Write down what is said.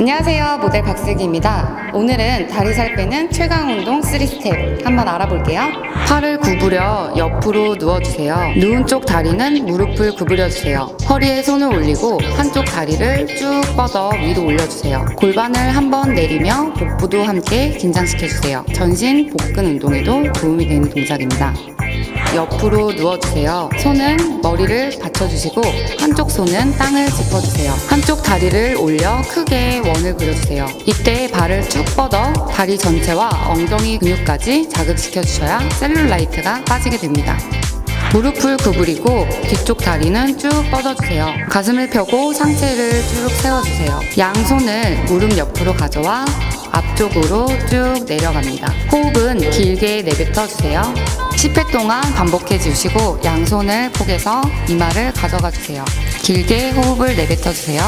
안녕하세요. 모델 박슬기입니다. 오늘은 다리 살 빼는 최강 운동 3스텝 한번 알아볼게요. 팔을 구부려 옆으로 누워주세요. 누운 쪽 다리는 무릎을 구부려주세요. 허리에 손을 올리고 한쪽 다리를 쭉 뻗어 위로 올려주세요. 골반을 한번 내리며 복부도 함께 긴장시켜주세요. 전신 복근 운동에도 도움이 되는 동작입니다. 옆으로 누워주세요. 손은 머리를 받쳐주시고 한쪽 손은 땅을 짚어주세요. 한쪽 다리를 올려 크게 원을 그려주세요. 이때 발을 쭉 뻗어 다리 전체와 엉덩이 근육까지 자극시켜 주셔야 셀룰라이트가 빠지게 됩니다. 무릎을 구부리고 뒤쪽 다리는 쭉 뻗어주세요. 가슴을 펴고 상체를 쭉 세워주세요. 양손을 무릎 옆으로 가져와 앞쪽으로 쭉 내려갑니다. 호흡은 길게 내뱉어 주세요. 10회 동안 반복해 주시고 양손을 포개서 이마를 가져가 주세요. 길게 호흡을 내뱉어 주세요.